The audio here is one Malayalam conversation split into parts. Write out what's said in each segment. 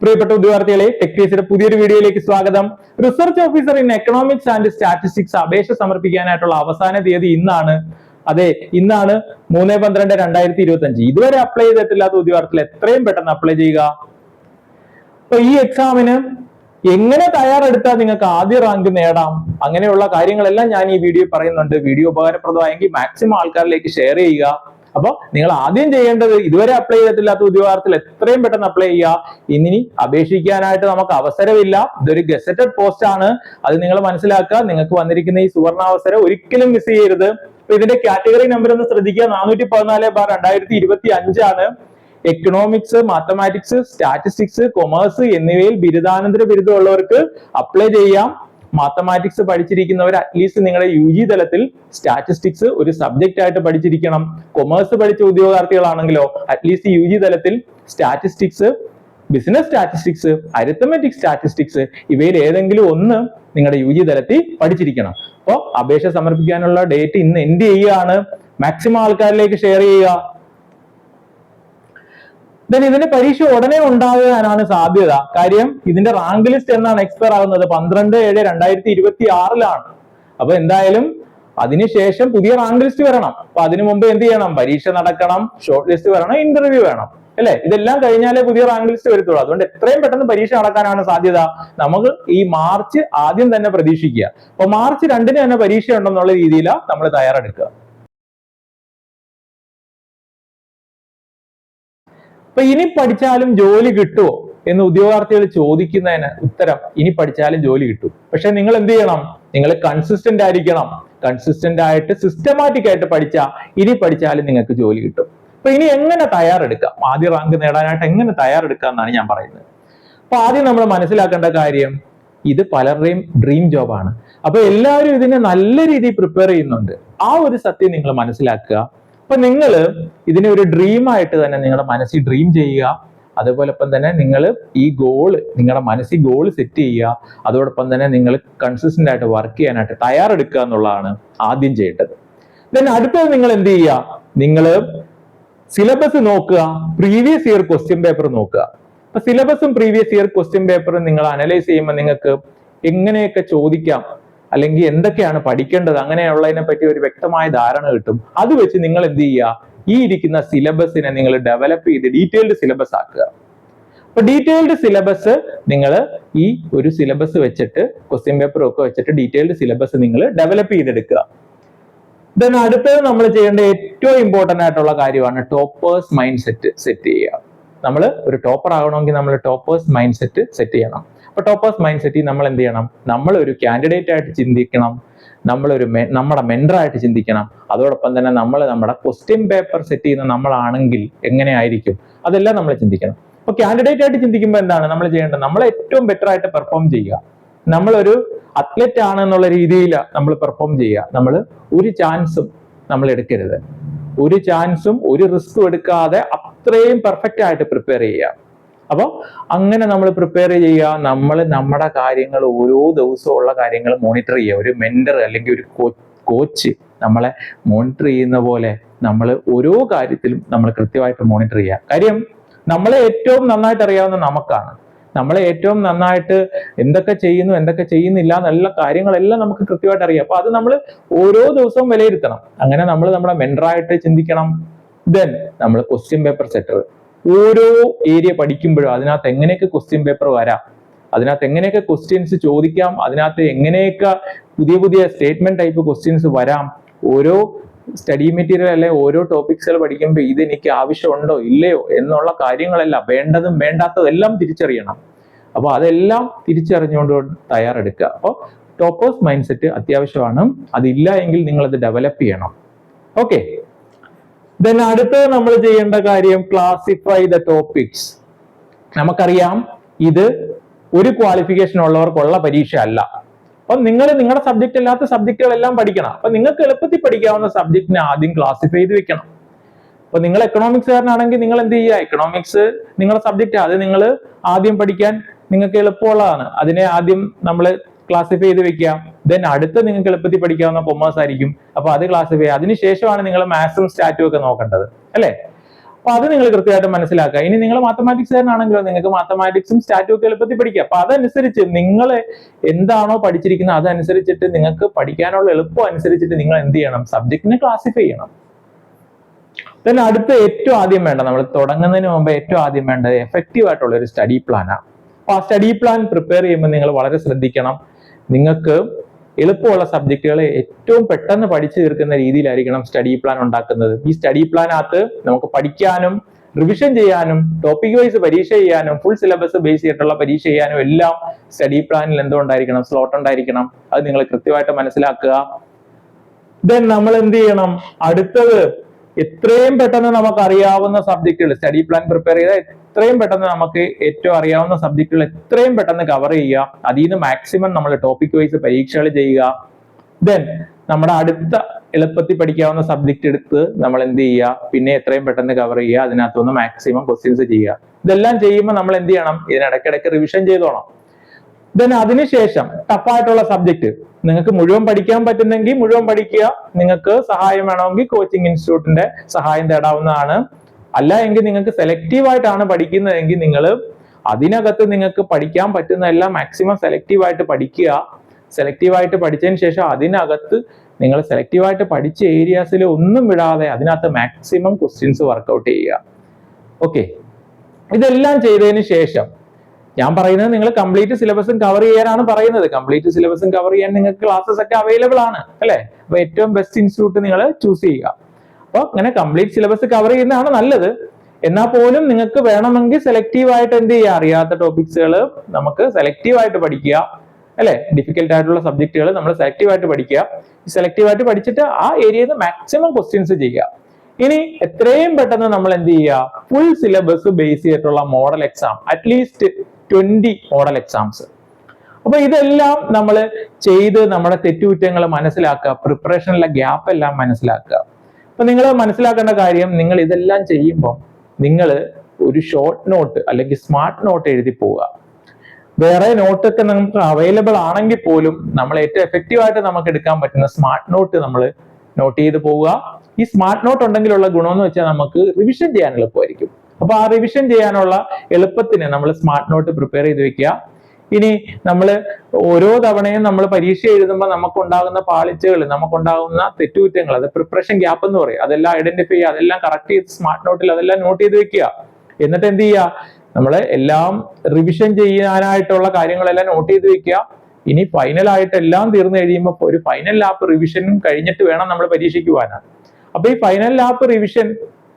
പ്രിയപ്പെട്ട ഉദ്യോഗാർത്ഥികളെ ടെക്നീസിന്റെ പുതിയൊരു വീഡിയോയിലേക്ക് സ്വാഗതം. Research officer in economics and statistics അപേക്ഷ സമർപ്പിക്കാനായിട്ടുള്ള അവസാന തീയതി ഇന്നാണ്. അതെ ഇന്നാണ് മൂന്ന് പന്ത്രണ്ട് രണ്ടായിരത്തി ഇരുപത്തി അഞ്ച് ഇതുവരെ അപ്ലൈ ചെയ്തിട്ടില്ലാത്ത ഉദ്യോഗാർത്ഥികൾ എത്രയും പെട്ടെന്ന് അപ്ലൈ ചെയ്യുക. അപ്പൊ ഈ എക്സാമിന് എങ്ങനെ തയ്യാറെടുത്താൽ നിങ്ങൾക്ക് ആദ്യ റാങ്ക് നേടാം? അങ്ങനെയുള്ള കാര്യങ്ങളെല്ലാം ഞാൻ ഈ വീഡിയോ പറയുന്നുണ്ട്. വീഡിയോ ഉപകാരപ്രദമായെങ്കിൽ മാക്സിമം ആൾക്കാരിലേക്ക് ഷെയർ ചെയ്യുക. അപ്പൊ നിങ്ങൾ ആദ്യം ചെയ്യേണ്ടത് ഇതുവരെ അപ്ലൈ ചെയ്തിട്ടില്ലാത്ത ഉദ്യോഗാർത്ഥികൾ എത്രയും പെട്ടെന്ന് അപ്ലൈ ചെയ്യുക. ഇനി അപേക്ഷിക്കാനായിട്ട് നമുക്ക് അവസരമില്ല. ഇതൊരു ഗസറ്റഡ് പോസ്റ്റ് ആണ്. അത് നിങ്ങൾ മനസ്സിലാക്കുക. നിങ്ങൾക്ക് വന്നിരിക്കുന്ന ഈ സുവർണാവസരം ഒരിക്കലും മിസ് ചെയ്യരുത്. അപ്പൊ ഇതിന്റെ കാറ്റഗറി നമ്പർ ഒന്ന് ശ്രദ്ധിക്കുക. നാനൂറ്റി പതിനാല് ബാർ രണ്ടായിരത്തി ഇരുപത്തി അഞ്ചാണ് എക്കണോമിക്സ് മാത്തമാറ്റിക്സ് സ്റ്റാറ്റിസ്റ്റിക്സ് കൊമേഴ്സ് എന്നിവയിൽ ബിരുദാനന്തര ബിരുദമുള്ളവർക്ക് അപ്ലൈ ചെയ്യാം. മാത്തമാറ്റിക്സ് പഠിച്ചിരിക്കുന്നവർ അറ്റ്ലീസ്റ്റ് നിങ്ങളുടെ യു ജി തലത്തിൽ സ്റ്റാറ്റിസ്റ്റിക്സ് ഒരു സബ്ജക്റ്റ് ആയിട്ട് പഠിച്ചിരിക്കണം. കൊമേഴ്സ് പഠിച്ച ഉദ്യോഗാർത്ഥികളാണെങ്കിലോ അറ്റ്ലീസ്റ്റ് യു ജി തലത്തിൽ statistics business statistics arithmetic statistics ഇവയിൽ ഏതെങ്കിലും ഒന്ന് നിങ്ങളുടെ യു ജി തലത്തിൽ പഠിച്ചിരിക്കണം. അപ്പോൾ അപേക്ഷ സമർപ്പിക്കാനുള്ള ഡേറ്റ് ഇന്ന് എൻഡ് ചെയ്യുകയാണ്? മാക്സിമം ആൾക്കാരിലേക്ക് ഷെയർ ചെയ്യുക. ദെൻ ഇതിന്റെ പരീക്ഷ ഉടനെ ഉണ്ടാകാനാണ് സാധ്യത. കാര്യം ഇതിന്റെ റാങ്ക് ലിസ്റ്റ് എന്നാണ് എക്സ്പയർ ആകുന്നത്. പന്ത്രണ്ട് ഏഴ് രണ്ടായിരത്തി ഇരുപത്തി ആറിലാണ് അപ്പൊ എന്തായാലും അതിനുശേഷം പുതിയ റാങ്ക് ലിസ്റ്റ് വരണം. അപ്പൊ അതിനു മുമ്പ് എന്ത് ചെയ്യണം? പരീക്ഷ നടക്കണം ഷോർട്ട് ലിസ്റ്റ് വരണം ഇന്റർവ്യൂ വേണം. അല്ലെ? ഇതെല്ലാം കഴിഞ്ഞാലേ പുതിയ റാങ്ക് ലിസ്റ്റ് വരത്തുള്ളൂ. അതുകൊണ്ട് എത്രയും പെട്ടെന്ന് പരീക്ഷ നടക്കാനാണ് സാധ്യത. നമുക്ക് ഈ മാർച്ച് ആദ്യം തന്നെ പ്രതീക്ഷിക്കുക. അപ്പൊ മാർച്ച് രണ്ടിന് തന്നെ പരീക്ഷ ഉണ്ടെന്നുള്ള രീതിയിലാണ് നമ്മൾ തയ്യാറെടുക്കുക. അപ്പൊ ഇനി പഠിച്ചാലും ജോലി കിട്ടുമോ എന്ന് ഉദ്യോഗാർത്ഥികൾ ചോദിക്കുന്നതിന് ഉത്തരം ഇനി പഠിച്ചാലും ജോലി കിട്ടും. പക്ഷെ നിങ്ങൾ എന്ത് ചെയ്യണം? നിങ്ങൾ കൺസിസ്റ്റന്റ് ആയിരിക്കണം. കൺസിസ്റ്റന്റ് ആയിട്ട് സിസ്റ്റമാറ്റിക് ആയിട്ട് പഠിച്ചാൽ ഇനി പഠിച്ചാലും നിങ്ങൾക്ക് ജോലി കിട്ടും. അപ്പൊ ഇനി എങ്ങനെ തയ്യാറെടുക്കാം? ആദ്യ റാങ്ക് നേടാനായിട്ട് എങ്ങനെ തയ്യാറെടുക്കാം എന്നാണ് ഞാൻ പറയുന്നത്. അപ്പൊ ആദ്യം നമ്മൾ മനസ്സിലാക്കേണ്ട കാര്യം ഇത് പലരുടെയും ഡ്രീം ജോബാണ് അപ്പൊ എല്ലാവരും ഇതിനെ നല്ല രീതിയിൽ പ്രിപ്പയർ ചെയ്യുന്നുണ്ട്. ആ ഒരു സത്യം നിങ്ങൾ മനസ്സിലാക്കുക. അപ്പൊ നിങ്ങൾ ഇതിനെ ഒരു ഡ്രീമായിട്ട് തന്നെ നിങ്ങളുടെ മനസ്സിൽ ഡ്രീം ചെയ്യുക. അതേപോലൊപ്പം തന്നെ നിങ്ങൾ ഈ ഗോൾ നിങ്ങളുടെ മനസ്സിൽ ഗോൾ സെറ്റ് ചെയ്യുക. അതോടൊപ്പം തന്നെ നിങ്ങൾ കൺസിസ്റ്റന്റ് ആയിട്ട് വർക്ക് ചെയ്യാനായിട്ട് തയ്യാറെടുക്കുക എന്നുള്ളതാണ് ആദ്യം ചെയ്യേണ്ടത്. ദെൻ അടുത്തത് നിങ്ങൾ എന്ത് ചെയ്യുക? നിങ്ങൾ സിലബസ് നോക്കുക. പ്രീവിയസ് ഇയർ ക്വസ്റ്റ്യൻ പേപ്പർ നോക്കുക. അപ്പൊ സിലബസും പ്രീവിയസ് ഇയർ ക്വസ്റ്റ്യൻ പേപ്പറും നിങ്ങൾ അനലൈസ് ചെയ്യുമ്പോൾ നിങ്ങൾക്ക് എങ്ങനെയൊക്കെ ചോദിക്കാം? അല്ലെങ്കിൽ എന്തൊക്കെയാണ് പഠിക്കേണ്ടത്? അങ്ങനെയുള്ളതിനെ പറ്റി ഒരു വ്യക്തമായ ധാരണ കിട്ടും. അത് വെച്ച് നിങ്ങൾ എന്ത് ചെയ്യുക? ഈ ഇരിക്കുന്ന സിലബസിനെ നിങ്ങൾ ഡെവലപ്പ് ചെയ്ത് ഡീറ്റെയിൽഡ് സിലബസ് ആക്കുക. അപ്പൊ ഡീറ്റെയിൽഡ് സിലബസ് നിങ്ങൾ ഈ ഒരു സിലബസ് വെച്ചിട്ട് ക്വസ്റ്റ്യൻ പേപ്പർ ഒക്കെ വെച്ചിട്ട് ഡീറ്റെയിൽഡ് സിലബസ് നിങ്ങൾ ഡെവലപ്പ് ചെയ്തെടുക്കുക. ദെൻ അടുത്തത് നമ്മൾ ചെയ്യേണ്ട ഏറ്റവും ഇമ്പോർട്ടന്റ് ആയിട്ടുള്ള കാര്യമാണ് ടോപ്പേഴ്സ് മൈൻഡ് സെറ്റ് സെറ്റ് ചെയ്യുക. നമ്മൾ ഒരു ടോപ്പർ ആകണമെങ്കിൽ നമ്മൾ ടോപ്പേഴ്സ് മൈൻഡ് സെറ്റ് സെറ്റ് ചെയ്യണം. അപ്പൊ ടോപ്പേഴ്സ് മൈൻഡ് സെറ്റിൽ നമ്മൾ എന്ത് ചെയ്യണം? നമ്മൾ ഒരു കാൻഡിഡേറ്റ് ആയിട്ട് ചിന്തിക്കണം. നമ്മളൊരു നമ്മുടെ മെൻഡറായിട്ട് ചിന്തിക്കണം. അതോടൊപ്പം തന്നെ നമ്മൾ നമ്മുടെ ക്വസ്റ്റ്യൻ പേപ്പർ സെറ്റ് ചെയ്യുന്ന നമ്മളാണെങ്കിൽ എങ്ങനെയായിരിക്കും? അതെല്ലാം നമ്മൾ ചിന്തിക്കണം. അപ്പൊ കാൻഡിഡേറ്റ് ആയിട്ട് ചിന്തിക്കുമ്പോൾ എന്താണ് നമ്മൾ ചെയ്യേണ്ടത്? നമ്മൾ ഏറ്റവും ബെറ്റർ ആയിട്ട് പെർഫോം ചെയ്യുക. നമ്മളൊരു അത്ലറ്റ് ആണ് എന്നുള്ള രീതിയിൽ നമ്മൾ പെർഫോം ചെയ്യുക. നമ്മൾ ഒരു ചാൻസും നമ്മൾ എടുക്കരുത്. ഒരു ചാൻസും ഒരു റിസ്ക്കും എടുക്കാതെ അത്രയും പെർഫെക്റ്റ് ആയിട്ട് പ്രിപ്പയർ ചെയ്യുക. അപ്പോൾ അങ്ങനെ നമ്മൾ പ്രിപ്പയർ ചെയ്യുക നമ്മൾ നമ്മുടെ കാര്യങ്ങൾ ഓരോ ദിവസവും ഉള്ള കാര്യങ്ങൾ മോണിറ്റർ ചെയ്യുക. ഒരു മെന്റർ അല്ലെങ്കിൽ ഒരു കോച്ച് നമ്മളെ മോണിറ്റർ ചെയ്യുന്ന പോലെ നമ്മൾ ഓരോ കാര്യത്തിലും നമ്മൾ കൃത്യമായിട്ട് മോണിറ്റർ ചെയ്യുക. കാര്യം നമ്മളെ ഏറ്റവും നന്നായിട്ട് അറിയാവുന്ന നമുക്കാണ്. നമ്മളെ ഏറ്റവും നന്നായിട്ട് എന്തൊക്കെ ചെയ്യുന്നു എന്തൊക്കെ ചെയ്യുന്നില്ല എന്നുള്ള കാര്യങ്ങളെല്ലാം നമുക്ക് കൃത്യമായിട്ട് അറിയാം. അപ്പൊ അത് നമ്മൾ ഓരോ ദിവസവും വിലയിരുത്തണം. അങ്ങനെ നമ്മൾ നമ്മുടെ മെന്ററായിട്ട് ചിന്തിക്കണം. ദെൻ നമ്മൾ ക്വസ്റ്റ്യൻ പേപ്പർ സെറ്റർ ഓരോ ഏരിയ പഠിക്കുമ്പോഴും അതിനകത്ത് എങ്ങനെയൊക്കെ ക്വസ്റ്റ്യൻ പേപ്പർ വരാം അതിനകത്ത് എങ്ങനെയൊക്കെ ക്വസ്റ്റ്യൻസ് ചോദിക്കാം അതിനകത്ത് എങ്ങനെയൊക്കെ പുതിയ പുതിയ സ്റ്റേറ്റ്മെന്റ് ടൈപ്പ് ക്വസ്റ്റ്യൻസ് വരാം. ഓരോ സ്റ്റഡി മെറ്റീരിയൽ അല്ലെ ഓരോ ടോപ്പിക്സുകൾ പഠിക്കുമ്പോൾ ഇത് എനിക്ക് ആവശ്യമുണ്ടോ ഇല്ലയോ എന്നുള്ള കാര്യങ്ങളെല്ലാം വേണ്ടതും വേണ്ടാത്തതെല്ലാം തിരിച്ചറിയണം. അപ്പോൾ അതെല്ലാം തിരിച്ചറിഞ്ഞുകൊണ്ട് തയ്യാറെടുക്കുക. അപ്പോൾ ടോപ്പേഴ്സ് മൈൻഡ് സെറ്റ് അത്യാവശ്യമാണ്. അതില്ല എങ്കിൽ നിങ്ങൾ അത് ഡെവലപ്പ് ചെയ്യണം. ഓക്കെ ദെൻ അടുത്തത് നമ്മൾ ചെയ്യേണ്ട കാര്യം ക്ലാസിഫൈ ദ ടോപ്പിക്സ് നമുക്കറിയാം ഇത് ഒരു ക്വാളിഫിക്കേഷൻ ഉള്ളവർക്കുള്ള പരീക്ഷ അല്ല. അപ്പൊ നിങ്ങൾ നിങ്ങളുടെ സബ്ജക്റ്റ് അല്ലാത്ത സബ്ജക്റ്റുകളെല്ലാം പഠിക്കണം. അപ്പൊ നിങ്ങൾക്ക് എളുപ്പത്തിൽ പഠിക്കാവുന്ന സബ്ജക്റ്റിനെ ആദ്യം ക്ലാസിഫൈ ചെയ്ത് വെക്കണം. അപ്പൊ നിങ്ങൾ എക്കണോമിക്സ് കാരനാണെങ്കിൽ നിങ്ങൾ എന്ത് ചെയ്യുക? എക്കണോമിക്സ് നിങ്ങളുടെ സബ്ജക്റ്റ് അത് നിങ്ങൾ ആദ്യം പഠിക്കാൻ നിങ്ങൾക്ക് എളുപ്പമുള്ളതാണ്. അതിനെ ആദ്യം നമ്മൾ ക്ലാസിഫൈ ചെയ്ത് വെക്കുക. ദെൻ അടുത്ത നിങ്ങൾക്ക് എളുപ്പത്തിൽ പഠിക്കാവുന്ന കൊമേഴ്സ് ആയിരിക്കും. അപ്പൊ അത് ചെയ്യുക. അതിനുശേഷമാണ് നിങ്ങൾ മാത്സും സ്റ്റാറ്റും ഒക്കെ നോക്കേണ്ടത്. അല്ലേ? അപ്പൊ അത് നിങ്ങൾ കൃത്യമായിട്ട് മനസ്സിലാക്കുക. ഇനി നിങ്ങൾ മാത്തമാറ്റിക്സ് ആണെങ്കിലോ നിങ്ങൾക്ക് മാത്തമാറ്റിക്സും സ്റ്റാറ്റും ഒക്കെ എളുപ്പത്തിൽ പഠിക്കുക അപ്പൊ അതനുസരിച്ച് നിങ്ങൾ എന്താണോ പഠിച്ചിരിക്കുന്നത് അതനുസരിച്ചിട്ട് നിങ്ങൾക്ക് പഠിക്കാനുള്ള എളുപ്പം അനുസരിച്ചിട്ട് നിങ്ങൾ എന്ത് ചെയ്യണം? സബ്ജക്റ്റിനെ ക്ലാസിഫൈ ചെയ്യണം. Then അടുത്ത ഏറ്റവും ആദ്യം വേണ്ട നമ്മൾ തുടങ്ങുന്നതിന് മുമ്പ് ഏറ്റവും ആദ്യം വേണ്ടത് എഫക്റ്റീവ് ആയിട്ടുള്ള ഒരു സ്റ്റഡി പ്ലാനാണ് അപ്പൊ ആ സ്റ്റഡി പ്ലാൻ പ്രിപ്പയർ ചെയ്യുമ്പോൾ നിങ്ങൾ വളരെ ശ്രദ്ധിക്കണം. നിങ്ങൾക്ക് എളുപ്പമുള്ള സബ്ജക്റ്റുകൾ ഏറ്റവും പെട്ടെന്ന് പഠിച്ചു തീർക്കുന്ന രീതിയിലായിരിക്കണം സ്റ്റഡി പ്ലാൻ ഉണ്ടാക്കുന്നത്. ഈ സ്റ്റഡി പ്ലാനകത്ത് നമുക്ക് പഠിക്കാനും റിവിഷൻ ചെയ്യാനും ടോപ്പിക് വൈസ് പരീക്ഷ ചെയ്യാനും ഫുൾ സിലബസ് ബേസ് ചെയ്തിട്ടുള്ള പരീക്ഷ ചെയ്യാനും എല്ലാം സ്റ്റഡി പ്ലാനിൽ എന്തുണ്ടായിരിക്കണം സ്ലോട്ട് ഉണ്ടായിരിക്കണം. അത് നിങ്ങൾ കൃത്യമായിട്ട് മനസ്സിലാക്കുക. ദെൻ നമ്മൾ എന്ത് ചെയ്യണം? അടുത്തത് എത്രയും പെട്ടെന്ന് നമുക്ക് അറിയാവുന്ന സബ്ജക്റ്റുകൾ സ്റ്റഡി പ്ലാൻ പ്രിപ്പയർ ചെയ്താൽ എത്രയും പെട്ടെന്ന് നമുക്ക് ഏറ്റവും അറിയാവുന്ന സബ്ജക്റ്റുകൾ എത്രയും പെട്ടെന്ന് കവർ ചെയ്യുക. അതിൽ നിന്ന് മാക്സിമം നമ്മൾ ടോപ്പിക് വൈസ് പരീക്ഷകൾ ചെയ്യുക. ദെൻ നമ്മുടെ അടുത്ത എളുപ്പത്തിൽ പഠിക്കാവുന്ന സബ്ജക്റ്റ് എടുത്ത് നമ്മൾ എന്ത് ചെയ്യുക? പിന്നെ എത്രയും പെട്ടെന്ന് കവർ ചെയ്യുക. അതിനകത്തുനിന്ന് മാക്സിമം ക്വസ്റ്റ്യൻസ് ചെയ്യുക. ഇതെല്ലാം ചെയ്യുമ്പോൾ നമ്മൾ എന്ത് ചെയ്യണം? ഇതിനിടയ്ക്കിടയ്ക്ക് റിവിഷൻ ചെയ്തോണം. ദെൻ അതിനുശേഷം ടഫായിട്ടുള്ള സബ്ജക്റ്റ് നിങ്ങൾക്ക് മുഴുവൻ പഠിക്കാൻ പറ്റുന്നെങ്കിൽ മുഴുവൻ പഠിക്കുക. നിങ്ങൾക്ക് സഹായം വേണമെങ്കിൽ കോച്ചിങ് ഇൻസ്റ്റിറ്റ്യൂട്ടിന്റെ സഹായം തേടാവുന്നതാണ്. അല്ല എങ്കിൽ നിങ്ങൾക്ക് സെലക്റ്റീവ് ആയിട്ടാണ് പഠിക്കുന്നതെങ്കിൽ നിങ്ങൾ അതിനകത്ത് നിങ്ങൾക്ക് പഠിക്കാൻ പറ്റുന്ന എല്ലാം മാക്സിമം സെലക്റ്റീവ് ആയിട്ട് പഠിക്കുക. സെലക്റ്റീവ് ആയിട്ട് പഠിച്ചതിന് ശേഷം അതിനകത്ത് നിങ്ങൾ സെലക്റ്റീവ് ആയിട്ട് പഠിച്ച ഏരിയാസിൽ ഒന്നും വിടാതെ അതിനകത്ത് മാക്സിമം ക്വസ്റ്റ്യൻസ് വർക്കൗട്ട് ചെയ്യുക. ഓക്കെ ഇതെല്ലാം ചെയ്തതിന് ശേഷം ഞാൻ പറയുന്നത് നിങ്ങൾ കംപ്ലീറ്റ് സിലബസും കവർ ചെയ്യാനാണ് പറയുന്നത്. കംപ്ലീറ്റ് സിലബസും കവർ ചെയ്യാൻ നിങ്ങൾക്ക് ക്ലാസ്സസ് ഒക്കെ അവൈലബിൾ ആണ്. അല്ലെ? അപ്പൊ ഏറ്റവും ബെസ്റ്റ് ഇൻസ്റ്റിറ്റ്യൂട്ട് നിങ്ങൾ ചൂസ് ചെയ്യുക. അപ്പൊ അങ്ങനെ കംപ്ലീറ്റ് സിലബസ് കവർ ചെയ്യുന്നതാണ് നല്ലത്. എന്നാൽ പോലും നിങ്ങൾക്ക് വേണമെങ്കിൽ സെലക്റ്റീവ് ആയിട്ട് എന്ത് ചെയ്യുക അറിയാത്ത ടോപ്പിക്സുകൾ നമുക്ക് സെലക്റ്റീവ് ആയിട്ട് പഠിക്കുക. അല്ലെ? ഡിഫിക്കൽട്ട് ആയിട്ടുള്ള സബ്ജക്റ്റുകൾ നമ്മൾ സെലക്റ്റീവ് ആയിട്ട് പഠിക്കുക. സെലക്റ്റീവ് ആയിട്ട് പഠിച്ചിട്ട് ആ ഏരിയയിൽ നിന്ന് മാക്സിമം ക്വസ്റ്റ്യൻസ് ചെയ്യുക. ഇനി എത്രയും പെട്ടെന്ന് നമ്മൾ എന്ത് ചെയ്യുക? ഫുൾ സിലബസ് ബേസ് ചെയ്തിട്ടുള്ള model exam at least twenty model exams അപ്പൊ ഇതെല്ലാം നമ്മൾ ചെയ്ത് നമ്മുടെ തെറ്റുകുറ്റങ്ങൾ മനസ്സിലാക്കുക പ്രിപ്പറേഷനിലെ ഗ്യാപ്പ് എല്ലാം മനസ്സിലാക്കുക. അപ്പൊ നിങ്ങൾ മനസ്സിലാക്കേണ്ട കാര്യം നിങ്ങൾ ഇതെല്ലാം ചെയ്യുമ്പോൾ നിങ്ങൾ ഒരു ഷോർട്ട് നോട്ട് അല്ലെങ്കിൽ സ്മാർട്ട് നോട്ട് എഴുതി പോവുക. വേറെ നോട്ടൊക്കെ നമുക്ക് അവൈലബിൾ ആണെങ്കിൽ പോലും നമ്മൾ ഏറ്റവും എഫക്റ്റീവായിട്ട് നമുക്ക് എടുക്കാൻ പറ്റുന്ന സ്മാർട്ട് നോട്ട് നമ്മൾ നോട്ട് ചെയ്ത് പോവുക. ഈ സ്മാർട്ട് നോട്ട് ഉണ്ടെങ്കിലുള്ള എന്ന് വെച്ചാൽ നമുക്ക് റിവിഷൻ ചെയ്യാൻ എളുപ്പമായിരിക്കും അപ്പൊ ആ റിവിഷൻ ചെയ്യാനുള്ള എളുപ്പത്തിന് നമ്മൾ സ്മാർട്ട് നോട്ട് പ്രിപ്പയർ ചെയ്ത് വെക്കുക. ഇനി നമ്മൾ ഓരോ തവണയും നമ്മൾ പരീക്ഷ എഴുതുമ്പോൾ നമുക്കുണ്ടാകുന്ന പാളിച്ചകൾ നമുക്കുണ്ടാകുന്ന തെറ്റുകുറ്റങ്ങൾ അത് പ്രിപ്പറേഷൻ ഗ്യാപ്പ് എന്ന് പറയും. അതെല്ലാം ഐഡന്റിഫൈ ചെയ്യുക അതെല്ലാം കറക്റ്റ് ചെയ്ത് സ്മാർട്ട് നോട്ടിൽ അതെല്ലാം നോട്ട് ചെയ്ത് വെക്കുക. എന്നിട്ട് എന്ത് ചെയ്യുക? നമ്മൾ എല്ലാം റിവിഷൻ ചെയ്യാനായിട്ടുള്ള കാര്യങ്ങളെല്ലാം നോട്ട് ചെയ്ത് വെക്കുക. ഇനി ഫൈനൽ ആയിട്ട് എല്ലാം തീർന്നു കഴിയുമ്പോൾ ഒരു ഫൈനൽ ലാപ്പ് റിവിഷനും കഴിഞ്ഞിട്ട് വേണം നമ്മൾ പരീക്ഷയ്ക്ക് പോകാനാണ്. അപ്പൊ ഈ ഫൈനൽ ലാപ്പ് റിവിഷൻ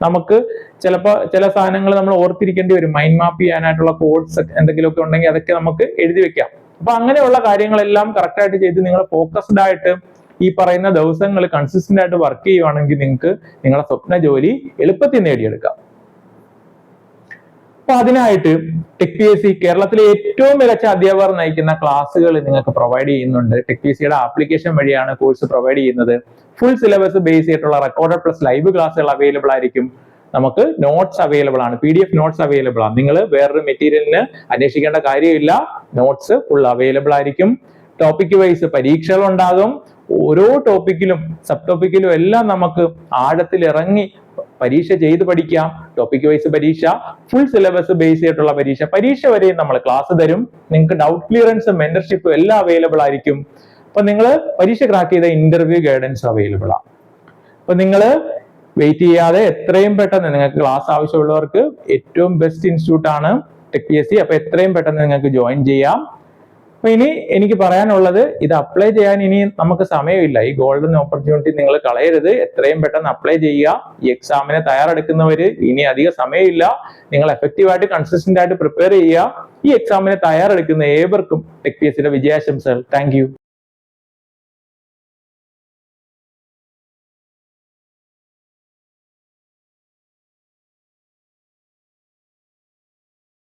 നമുക്ക് ചിലപ്പോൾ ചില സാധനങ്ങൾ നമ്മൾ ഓർത്തിരിക്കേണ്ടി വരും. മൈൻഡ് മാപ്പ് ചെയ്യാനായിട്ടുള്ള കോഡ്സ് എന്തെങ്കിലുമൊക്കെ ഉണ്ടെങ്കിൽ അതൊക്കെ നമുക്ക് എഴുതി വെക്കാം. അപ്പൊ അങ്ങനെയുള്ള കാര്യങ്ങളെല്ലാം കറക്റ്റ് ആയിട്ട് ചെയ്ത് നിങ്ങൾ ഫോക്കസ്ഡ് ആയിട്ട് ഈ പറയുന്ന ദിവസങ്ങൾ കൺസിസ്റ്റന്റ് ആയിട്ട് വർക്ക് ചെയ്യുവാണെങ്കിൽ നിങ്ങൾക്ക് നിങ്ങളുടെ സ്വപ്ന ജോലി എളുപ്പത്തിൽ നേടിയെടുക്കാം. അപ്പൊ അതിനായിട്ട് ടെക് പി എസ് സി കേരളത്തിലെ ഏറ്റവും മികച്ച അധ്യാപകർ നയിക്കുന്ന ക്ലാസ്സുകൾ നിങ്ങൾക്ക് പ്രൊവൈഡ് ചെയ്യുന്നുണ്ട്. ടെക് പി എസ് സിയുടെ ആപ്ലിക്കേഷൻ വഴിയാണ് കോഴ്സ് പ്രൊവൈഡ് ചെയ്യുന്നത്. ഫുൾ സിലബസ് ബേസ് ചെയ്തിട്ടുള്ള റെക്കോർഡഡ് പ്ലസ് ലൈവ് ക്ലാസ്സുകൾ അവൈലബിൾ ആയിരിക്കും. നമുക്ക് നോട്ട്സ് അവൈലബിൾ ആണ്. P D F notes available ആണ്. നിങ്ങൾ വേറൊരു മെറ്റീരിയലിന് അന്വേഷിക്കേണ്ട കാര്യമില്ല. നോട്ട്സ് ഫുൾ അവൈലബിൾ ആയിരിക്കും. ടോപ്പിക് വൈസ് പരീക്ഷകൾ ഉണ്ടാകും ഓരോ ടോപ്പിക്കിലും സബ് ടോപ്പിക്കിലും എല്ലാം നമുക്ക് ആഴത്തിൽ ഇറങ്ങി പരീക്ഷ ചെയ്ത് പഠിക്കാം. ടോപ്പിക് വൈസ് പരീക്ഷ ഫുൾ സിലബസ് ബേസ് ചെയ്തിട്ടുള്ള പരീക്ഷ. പരീക്ഷ വരെയും നമ്മൾ ക്ലാസ് തരും. നിങ്ങൾക്ക് ഡൗട്ട് ക്ലിയറൻസും മെന്റർഷിപ്പും എല്ലാം അവൈലബിൾ ആയിരിക്കും. അപ്പൊ നിങ്ങൾ പരീക്ഷ ക്രാക്ക് ചെയ്ത ഇന്റർവ്യൂ ഗൈഡൻസ് അവൈലബിൾ ആണ് അപ്പൊ നിങ്ങൾ വെയിറ്റ് ചെയ്യാതെ എത്രയും പെട്ടെന്ന് നിങ്ങൾക്ക് ക്ലാസ് ആവശ്യമുള്ളവർക്ക് ഏറ്റവും ബെസ്റ്റ് ഇൻസ്റ്റിറ്റ്യൂട്ട് ആണ് ടെക് പി എസ് സി. അപ്പൊ എത്രയും പെട്ടെന്ന് നിങ്ങൾക്ക് ജോയിൻ ചെയ്യാം. അപ്പൊ ഇനി എനിക്ക് പറയാനുള്ളത് ഇത് അപ്ലൈ ചെയ്യാൻ ഇനി നമുക്ക് സമയമില്ല. ഈ ഗോൾഡൻ ഓപ്പർച്യൂണിറ്റി നിങ്ങൾ കളയരുത്. എത്രയും പെട്ടെന്ന് അപ്ലൈ ചെയ്യുക. ഈ എക്സാമിന് തയ്യാറെടുക്കുന്നവര് ഇനി അധിക സമയമില്ല. നിങ്ങൾ എഫക്റ്റീവായിട്ട് കൺസിസ്റ്റന്റ് ആയിട്ട് പ്രിപ്പയർ ചെയ്യുക. ഈ എക്സാമിന് തയ്യാറെടുക്കുന്ന ഏവർക്കും ടെക് പി എസ് സിയുടെ വിജയാശംസകൾ. താങ്ക്